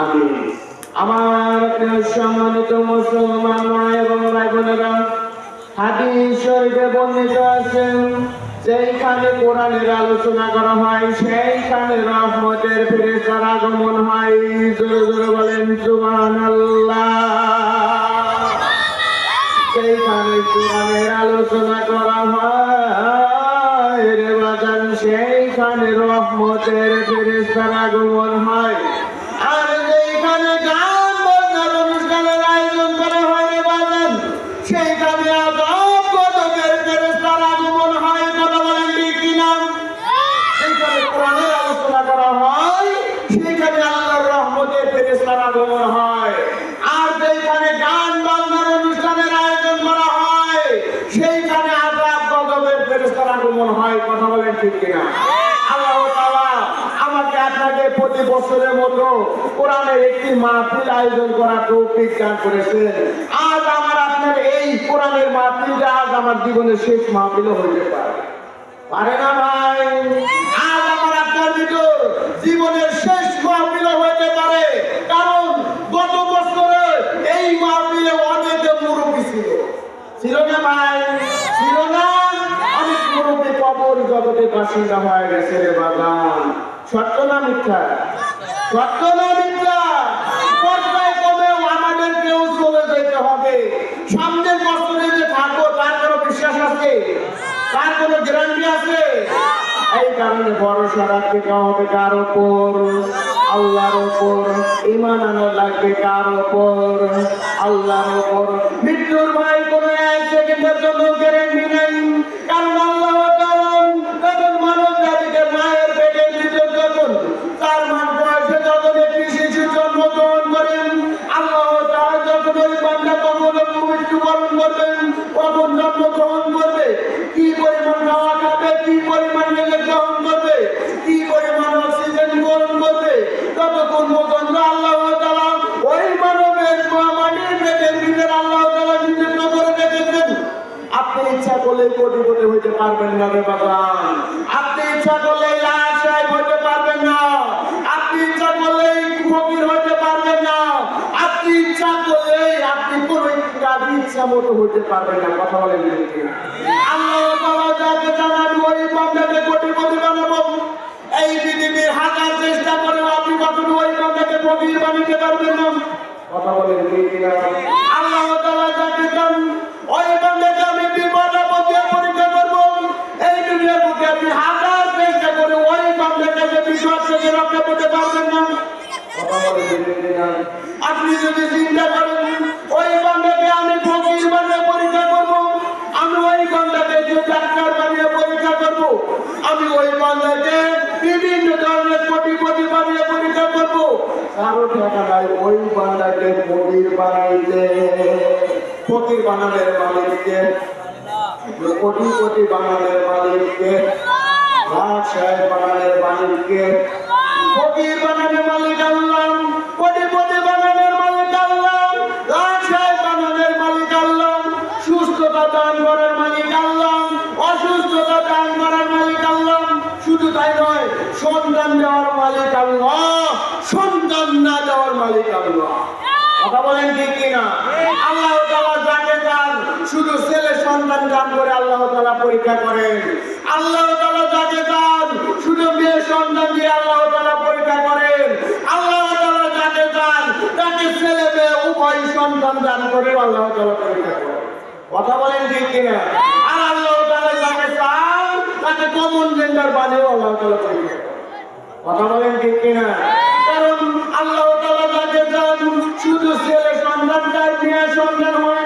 আমি আমার সম্মানিত মুসলমান মা এবং ভাই বোনেরা, হাদিস শরীফে বর্ণিত আছেন যেইখানে কোরআনের আলোচনা করা হয়, সেইখানে রহমতের ফেরেশতার আগমন হয়। জোরে জোরে বলেন, সুবহানাল্লাহ। সেইখানে কোরআনের আলোচনা করা হয়, রে বাজান, সেইখানে রহমতের ফেরেশতার আগমন হয়। কোরআনের একটি মাহফিল আয়োজন করার তৌফিক দান করেছেন আজ আমার আপনার এই কোরআনের মাহফিলটা আজ আমার জীবনের শেষ মাহফিলও হইতে পারে। পারে না ভাই? আজ আমার আপনার ভিতর জীবনের শেষ মাহফিল হইতে পারে। কারণ গত বছরে এই মাহফিলে অনেক মুরব্বী ছিল। ছিল না ভাই? ছিল না? অনেক মুরব্বী কবর জগতে বাসিন্দা হয়ে গেছে রে বাগান সত্য না মিথ্যা? সত্য না মিথ্যা পর্যায় কমেও আমাদেরকেও চলে যেতে হবে সামনের বছরে যে থাকব তার কোনো বিশ্বাস আছে তার কোনো গ্যারান্টি আছে এই কারণে ভরসা রাখতে হবে কার ওপর আল্লাহর ওপর ইমান আনা লাগবে কার ওপর আল্লাহর ওপর মৃত্যুর ভাই কোনো ইচ্ছা করলে কোটি কোটি হইতে পারবেন না রে বাবা। আপনি ইচ্ছা করলে হইতে পারবেন না। আপনি ইচ্ছা করলে ফকির হইতে পারবেন না। আপনি ইচ্ছা করলে আপনি কোন কাজ ইচ্ছা মতো হইতে পারবেন না। কথা বলেন আল্লাহ তাআলা যাকে জানান, ওই বান্দাকে কোটি কোটি বানাবো এই পৃথিবীর হাজার চেষ্টা করেও আপনি কখনো ওই বান্দাকে ফকির বানাতে পারবেন না। কথা বলেন? আল্লাহ তাআলা যাকে চান ওই বান্দাকে আপনি হাজার চেষ্টা করে ওই যে বিপদ থেকে রক্ষা করতে পারবেন না? আপনি যদি চিন্তা করেন, ওই বান্দাকে আমি ফকির বানিয়ে পরীক্ষা করব, আমি ওই বান্দাকে যে ডাক্তার বানিয়ে পরীক্ষা করব, আমি ওই বান্দাকে বিভিন্ন ধরনের কোটিপতি বানিয়ে পরীক্ষা করব কারও টাকা নাই, ওই বান্দাকে ফকির বানাইতে ফকির বানানোর মালিককে কোটি কোটি বানানোর মালিককে লাখ সাহেব বানানোর মালিককে বানানোর মালিক আল্লাহ কোটিপতি বানানোর মালিক আল্লাহ লাখ সাহেব বানানোর মালিক আল্লাহ, সুস্থতা দান করার মালিক আল্লাহ, অসুস্থতা দান করার মালিক আল্লাহ, শুধু তাই নয়, সন্তান দেওয়ার মালিক আল্লাহ, সন্তান না দেওয়ার মালিক আল্লাহ। কথা বলেন ঠিক কিনা? শুধু ছেলে সন্তান দান করে আল্লাহ তালা পরীক্ষা করেন আল্লাহ তাআলা যাকে চান, শুধু মেয়ে সন্তান দিয়ে আল্লাহ তাআলা পরীক্ষা করেন আল্লাহ তালা যাকে চান, তাকে ছেলে মেয়ে উভয় সন্তান দান করে আল্লাহ তাআলা পরীক্ষা করেন কথা বলেন ঠিক কিনা? আর আল্লাহ তাআলা যাকে চান, তাকে কমন জেন্ডার বানিয়েও আল্লাহ তাআলা পরীক্ষা কথা বলেন ঠিক কিনা? কারণ আল্লাহ তাআলা যাকে চান, শুধু ছেলে সন্তান চায়, মেয়ে সন্তান হয়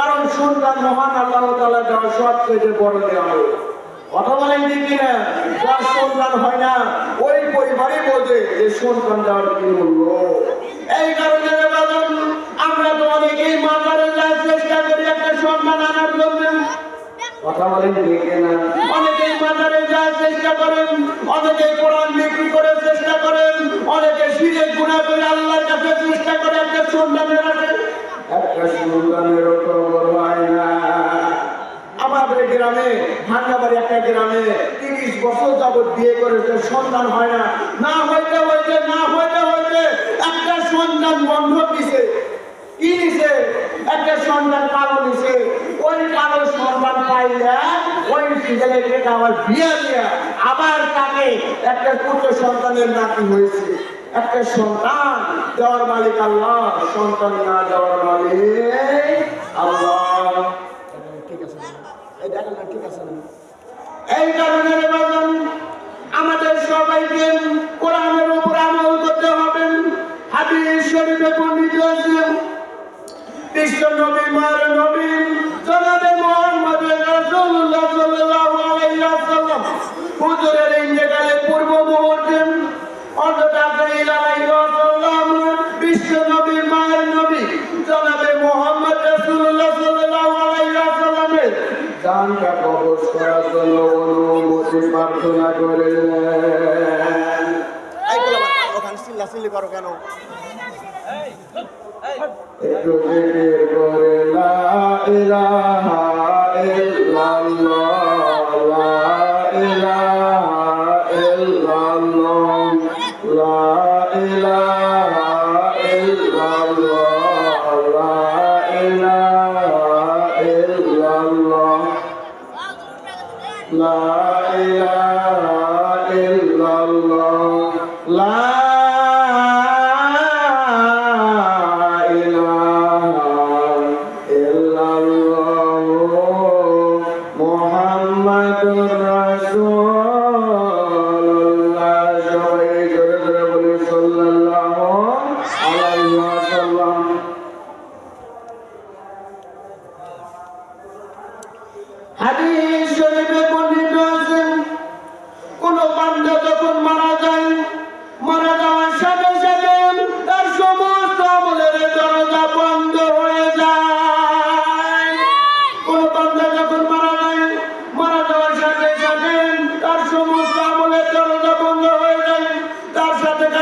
কারণ শুনলাম মহান আল্লাহ তালা যাওয়া সব থেকে বড় দেওয়া হবে সন্তান হয় না, ওই পরিবারে এই কারণে আমরা তো অনেকেই যাওয়ার চেষ্টা করি, একটা আনার জন্য। অনেকেই যাওয়ার চেষ্টা করেন অনেকে কোরআন বিক্রি করে চেষ্টা করেন, অনেকে সিরে গুণা করে চেষ্টা করে একটা সন্তানের রাখেন একটা সন্তানের খবর হয় গ্রামে ভাঙ্গাবাড়ি একটা গ্রামে তিরিশ বছর যাবত বিয়ে করেছে, সন্তান হয় না। না হইতে না হইতে হইতে একটা সন্তান বন্ধ দিছে। কি একটা সন্তান কালো নিছে ওই কালো সন্তান পাইলে ওই আবার বিয়ে দিয়া আবার তাকে একটা পুত্র সন্তানের নাতি হয়েছে। একটা সন্তান দেওয়ার মালিক আল্লাহ সন্তান না দেওয়ার মালিক আল্লাহ। ঠিক আছে এই ঠিক আছে এই কারণে আমাদের সবাইকে কোরআনের উপর আমল করতে হবে। হাদিস শরীফে বর্ণিত আছে বিশ্ব নবী মার নবী জনাবে মোহাম্মদ রাসূলুল্লাহ সাল্লাল্লাহু আলাইহি ওয়াসাল্লাম হুজুরের ইন্তেকালের পূর্ব জানটা কবজ করার জন্য অনুমতি প্রার্থনা করলেন। একটু জিকির করে লা ইলাহা মুহাম্মাদুর রাসূলুল্লাহ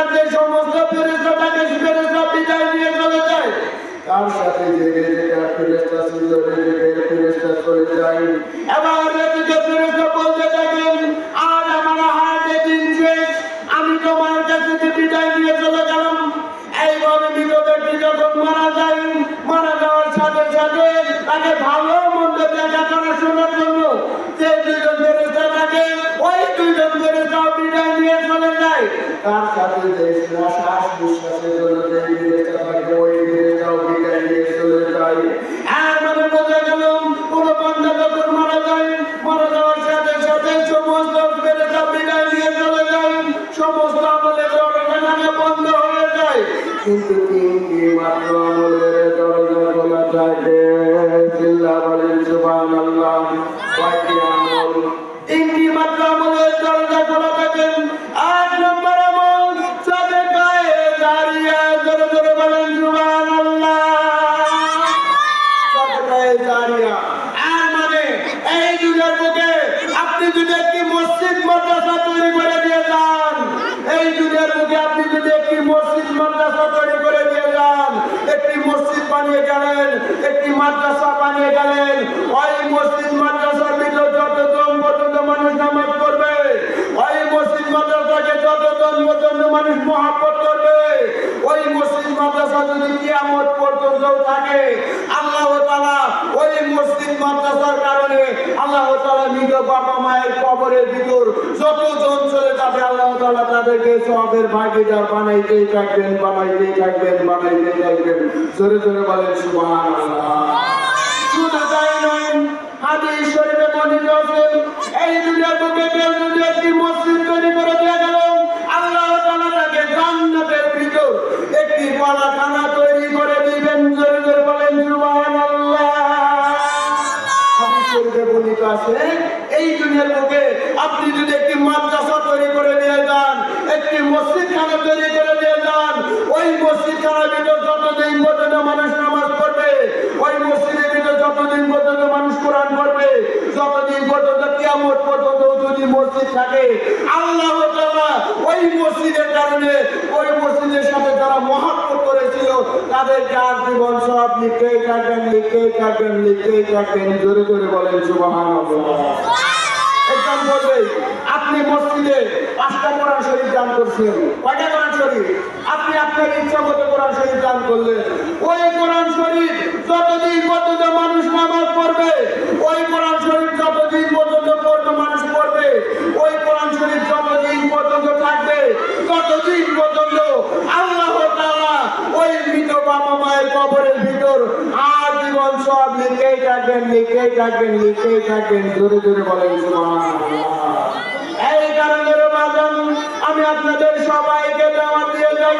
সাথে সমস্ত ফেরেস্তা ফেরেস্তা বিদায় নিয়ে চলে যায়, তার সাথে জেগে ফেরেস্তা জেগে ফেরেস্তা চলে যায়। এবার এদিকে ফেরেস্তা বলতে থাকেন, আজ আমার হাতে দিন শেষ, আমি তোমার কাছে থেকে বিদায় নিয়ে চলে গেলাম এইভাবে মৃত ব্যক্তি যখন মারা যায়, মারা যাওয়ার সাথে সাথে তাকে ভালো মন্দ দেখা করা শোনার জন্য ওই দুজন ফেরেস্তা বিদায় নিয়ে যায় তার সাথে যে শ্বাস নিঃশ্বাসের জন্য চলে যায় আর মানে বোঝা গেল, কোন বান্দা যায়, মারা যাওয়ার সমস্ত ফেরেস্তা বিদায় নিয়ে চলে যায়। সমস্ত আমলের দরজা বন্ধ হয়ে যায়। কিন্তু তিনটি মাত্র আমলের দরজা খোলা থাকে চিল্লা বলেন, সুবহানাল্লাহ। কয়টি মাদ্রাসা বানিয়ে গেলেন। ওই মসজিদ মাদ্রাসার ভিতর যতজন পর্যন্ত মানুষ নামাজ পড়বে, ওই মসজিদ মাদ্রাসাকে যতজন পর্যন্ত মানুষ মহাব্বত করবে, ওই মসজিদ মাদ্রাসা যদি কিয়ামত পর্যন্ত থাকে, আল্লাহ তালা ওই মসজিদ মাদ্রাসার কারণে আল্লাহ তাআলা নিজ বাবা মায়ের কবরের ভিতর যতজন চলে যাবে, আল্লাহ তাআলা তাদেরকে সবের ভাগিদার বানাইতেই থাকবেন বানাইতেই থাকবেন বানাইতেই থাকবেন। জোরে জোরে বলেন, সুবহানাল্লাহ। শুধু তাই নয় হাদিস শরীফে বর্ণিত আছে, এই দুনিয়ার বুকে একটি মসজিদ আছে? এই দুনিয়ার বুকে আপনি যদি একটি মাদ্রাসা তৈরি করে দিয়ে যান, একটি মসজিদ খানা তৈরি করে দিয়ে যান, ওই মসজিদ খানার ভিতর যতদিন পর্যন্ত মানুষ নামাজ পড়বে, ওই মসজিদের ভিতর যতদিন পর্যন্ত মানুষ কোরআন পড়বে, যতদিন পর্যন্ত কিয়ামত পর্যন্ত যদি মসজিদ থাকে, আল্লাহ ওই মসজিদের কারণে, ওই মসজিদের সাথে যারা মহাত্মা তাদেরকে আর জীবন সব থাকবেন, লিখতেই থাকবেন জোরে জোরে বলেন আপনি মসজিদে পাঁচটা কোরআন শরীফ দান করছেন। কয়টা কোরআন শরীফ? আপনি আপনার ইচ্ছা মতো কোরআন শরীফ দান করলেন। ওই কোরআন শরীফ যতদিন পর্যন্ত মানুষ নামাজ পড়বে, ওই কোরআন শরীফ যতদিন পর্যন্ত মানুষ পড়বে, ওই কোরআন শরীফ যতদিন পর্যন্ত থাকবে, ততদিন পর্যন্ত আল্লাহ ওই মৃত বাবা মায়ের কবরের ভিতর আর জীবন সব লিখেই থাকবেন লিখেই থাকবেন লিখেই থাকবেন, জোরে জোরে বলেন এই কারণে আমি আপনাদের সবাইকে দাওয়াত দিয়ে যাই।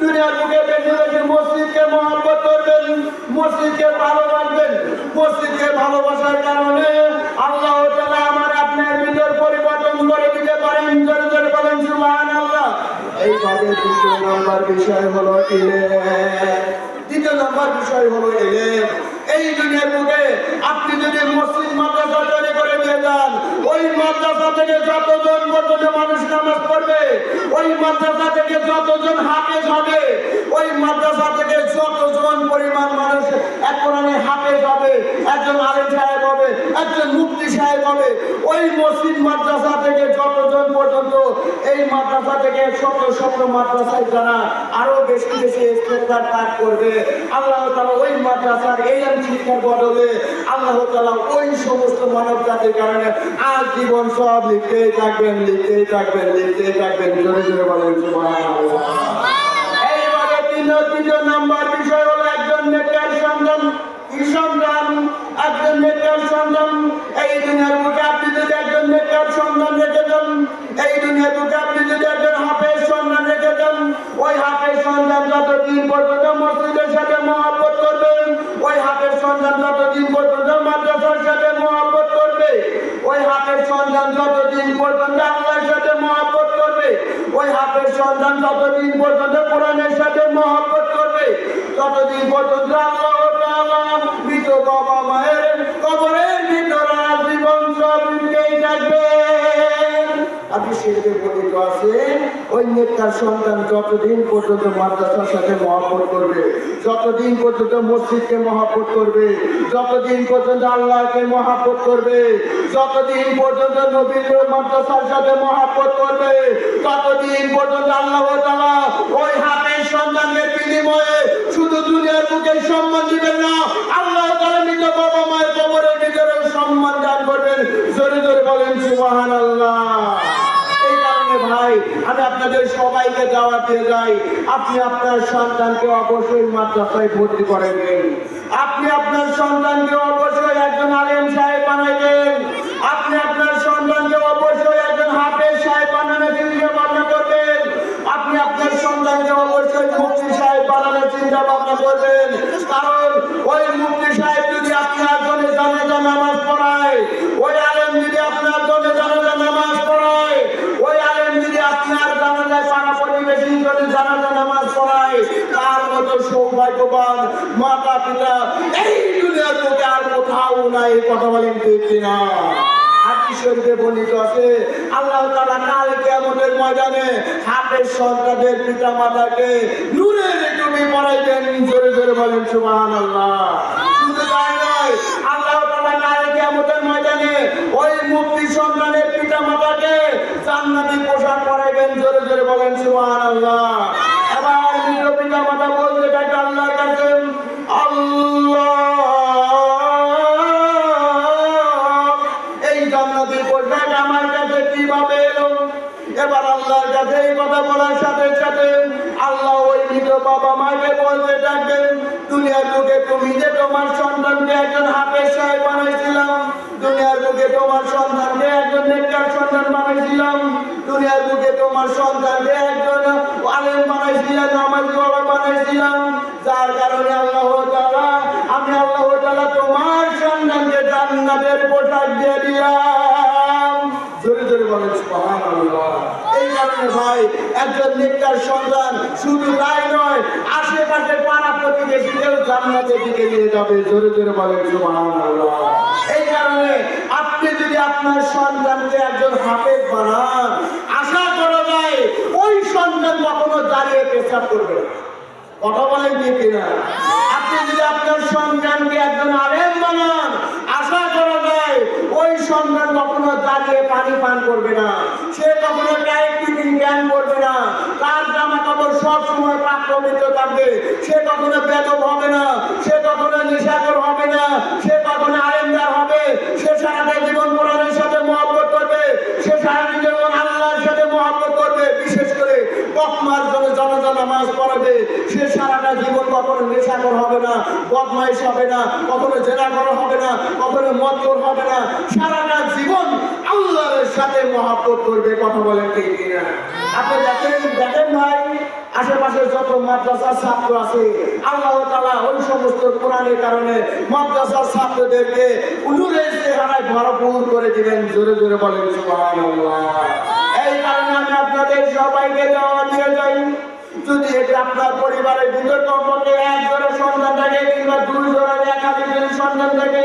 দুনিয়ার বুকে বেশি বেশি মসজিদকে মহব্বত করবেন, মসজিদকে ভালোবাসবেন। মসজিদকে ভালোবাসার কারণে আল্লাহ আমার আপনার ভিতর পরিবর্তন করে দিতে পারেন। জোরে জোরে বলেন সুবহানাল্লাহ এইভাবে দ্বিতীয় নম্বর বিষয় হলো ইলেম দ্বিতীয় নম্বর বিষয় হলো এলে এই দুনিয়ার বুকে আপনি যদি মসজিদ মাদ্রাসা তৈরি করে যান। ওই মাদ্রাসা থেকে যতজন পর্যন্ত মানুষ নামাজ পড়বে, ওই মাদ্রাসা থেকে যতজন হাফেজ হবে, ওই মাদ্রাসা থেকে যতজন পরিমাণ মানুষ এক কোরআনে হাফেজ একজন আলেম সাহেব হবে, একজন মুফতি সাহেব হবে, ওই মসজিদ মাদ্রাসা থেকে যতজন পর্যন্ত এই মাদ্রাসা থেকে শত শত মাদ্রাসায় যারা আরও বেশি বেশি ইস্তেকবার পাঠ করবে, আল্লাহ তাআলা ওই মাদ্রাসার এই শিক্ষার বদলে আল্লাহ তাআলা ওই সমস্ত মানব জাতির কারণে আর জীবন সব লিখতেই থাকবেন লিখতেই থাকবেন লিখতেই থাকবেন। জোরে জোরে বলেন একজন নেতার এই একজন ওই যতদিন সাথে মহাব্বত করবেন, ওই হাফেজ সন্তান যতদিন পর্যন্ত ওই হাতের সন্তান যতদিন পর্যন্ত আল্লাহর সাথে মহাব্বত করবে, ওই হাতের সন্তান যতদিন পর্যন্ত কোরআনের সাথে মহাপত করবে, ততদিন পর্যন্ত আল্লাহ মৃত বাবা মায়ের কবরের যতদিন মাদ্রাসার সাথে মহাব্বত করবে, যতদিন পর্যন্ত মাদ্রাসার সাথে মহাব্বত করবে, ততদিন পর্যন্ত আল্লাহ ওই হাতের সন্তানের বিনিময়ে শুধু দুনিয়ার বুকে সম্মান দিবেন না, আল্লাহ বাবা মায়ের কবরের ভিতরে সম্মান দান করবেন জোরে জোরে বলেন সুবহানাল্লাহ এই কারণে ভাই আমি আপনাদের সবাইকে দাওয়াত দিয়ে যাই। আপনি আপনার সন্তানকে অবশ্যই মাদ্রাসায় ভর্তি করেন। আপনি আপনার সন্তানকে সৌভাগ্যবান মাতা পিতা, এই দুনিয়ার বুকে আর কোথাও নাই, কথা বলেন ঠিক আল্লাহ টুপি পরাইবেন জোরে জোরে বলেন আল্লাহ ময়দানে ওই পোশাক পরাইবেন, জোরে জোরে বলেন, সুবহানাল্লাহ। এবার তোমার সন্তানকে একজন হাফেজ সাহেব বানাইছিলাম। দুনিয়ার বুকে তোমার সন্তানকে একজন নেককার সন্তান বানাইছিলাম। দুনিয়ার বুকে তোমার সন্তানকে একজন আলেম বানাইছিলাম, নামাজি বাবা বানাইছিলাম। যার কারণে আল্লাহ তাআলা, আমি আল্লাহ তাআলা তোমার সন্তানকে জান্নাতের পোশাক দিয়ে দিলাম। আপনি যদি আপনার সন্তানকে একজন হাফেজ বানান, আশা করা যায় ওই সন্তান কখনো দাঁড়িয়ে পেশাব করবে কথা বলেন কি কিনা? আপনি যদি আপনার সন্তানকে একজন আলেম বানান, আশা করা সন্তান কখনো দাঁড়িয়ে পানি পান করবে না। সে কখনো ডায়াবেটিস জ্ঞান করবে না। তার জামা কাপড় সব সময় প্রাক্রমিত থাকবে। সে কখনো বেদব হবে না। সে কখনো নেশাকর হবে না। সে কখনো আরেন্দার হবে। সে সারাটা জীবন কোরআনের সাথে মহব্বত করবে। সে সারাটা জীবন আল্লাহর সাথে মহব্বত করবে। বিশেষ করে ককমার জন্য জনতা নামাজ পড়াবে। সারাটা জীবন, কখনো নেশাকর হবে না, বদমাইশ হবে না, কখনো জেনাকর হবে না, কখনো মদকর হবে না। সারাটা জীবন আল্লাহর সাথে মহব্বত করবে, কথা বলেন ঠিক কিনা? আপনি দেখেন দেখেন ভাই, আশেপাশে যত মাদ্রাসার ছাত্র আছে, আল্লাহ তালা ওই সমস্ত কোরআনের কারণে মাদ্রাসার ছাত্রদেরকে উনুরের চেহারায় ভরপুর করে দিবেন। জোরে জোরে বলেন, সুবহানাল্লাহ। এই কারণে আমি আপনাদের সবাইকে দেওয়া দিয়ে যাই। যদি এটা আপনার পরিবারের কমপক্ষে সন্তান থাকে কিংবা একাধিক সন্তান থাকে,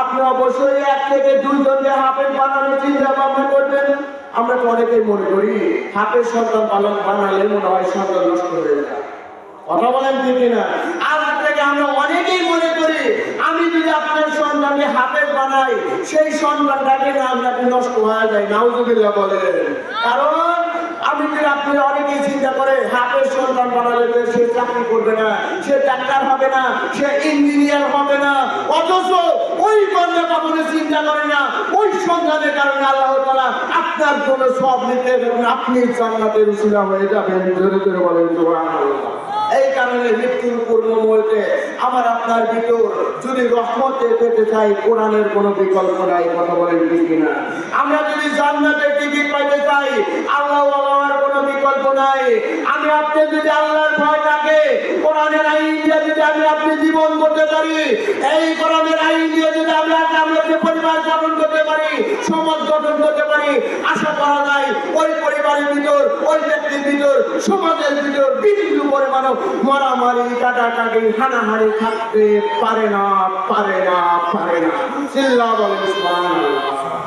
আপনি অবশ্যই এক থেকে দুই জনকে হাফেজ বানানোর চিন্তা ভাবনা করবেন। আমরা তো অনেকেই মনে করি সন্তান পালন বানালে মনে হয় সন্তান নষ্ট হয়ে যায়। কথা বলেন ঠিক কিনা? থেকে আমরা অনেকেই মনে করি, আমি যদি আপনার সন্তানকে হাফেজ বানাই, সেই সন্তানটাকে না, আপনাকে নষ্ট হয়ে যায়। নাউজুবিল্লাহ বলেন। কারণ আপনি অনেকেই চিন্তা করে হাতের সন্তান বানালে সে চাকরি করবে না, সে ডাক্তার হবে না, সে ইঞ্জিনিয়ার হবে না, অথচ ওই কন্যা কখনো চিন্তা করে না, ওই সন্তানের কারণে আল্লাহ তালা আপনার জন্য সব নিতে আপনি জান্নাতের উসিলা হয়ে যাবেন বলেন এই কারণে মৃত্যুর পূর্ণ মুহূর্তে আমার আপনার ভিতর যদি রহমতে পেতে চাই, কোরআনের কোনো বিকল্প নাই, কথা বলেন ঠিক কিনা? আমরা যদি জান্নাতে টিকিট পাইতে চাই আল্লাহ আমার কোনো বিকল্প নাই। আমি আপনি যদি আল্লাহর ভয় কোরআনের আইন দিয়ে যদি আমি আপনি জীবন করতে পারি, এই কোরআনের আইন দিয়ে যদি আমরা আমি আপনি পরিবার গঠন করতে পারি, সমাজ গঠন করতে পারি, আশা করা যায় ওই পরিবারের ভিতর, ওই ব্যক্তির ভিতর, সমাজের ভিতর বিন্দু পরিমাণ মারামারি, কাটাকাটি, হানাহানি থাকতে পারে না পারে না পারে না চিল্লা বলেন।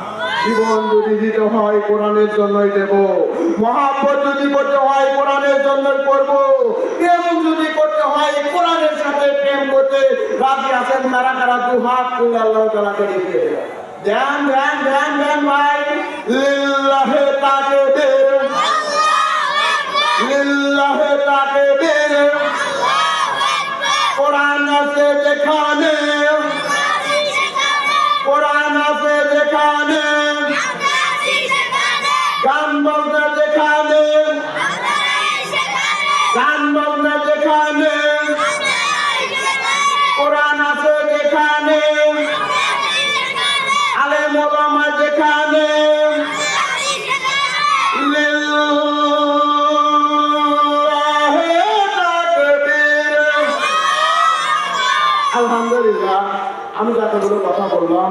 জীবন যদি দিতে হয় কোরআনের জন্যই দেব। মহাব্বত যদি করতে হয় কোরআনের জন্যই করব। প্রেম যদি করতে হয় কোরআনের সাথে প্রেম করতে রাজি আছেন কারা দু হাত আল্লাহ তালা করে দিয়ে ধ্যান ধ্যান ধ্যান ধ্যান ভাই। লিল্লাহে তাকে দে লিল্লাহে তাকে দে কোরআন আছে যেখানে। কোরআন আছে যেখানে। আমি যতগুলো কথা বললাম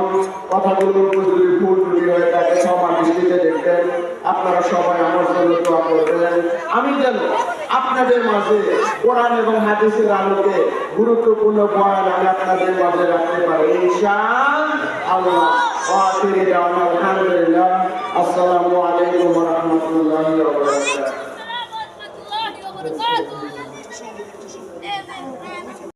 কথাগুলো যদি ভুল ত্রুটি হয়ে থাকে সবার দৃষ্টিতে দেখবেন। আপনারা সবাই আমার জন্য দোয়া করবেন। আমি যেন আপনাদের মাঝে কোরআন এবং হাদিসের আলোকে গুরুত্বপূর্ণ বয়ান আমি আপনাদের মাঝে রাখতে পারি। আল্লাহ। আসসালামু আলাইকুম রাহমাতুল্লাহি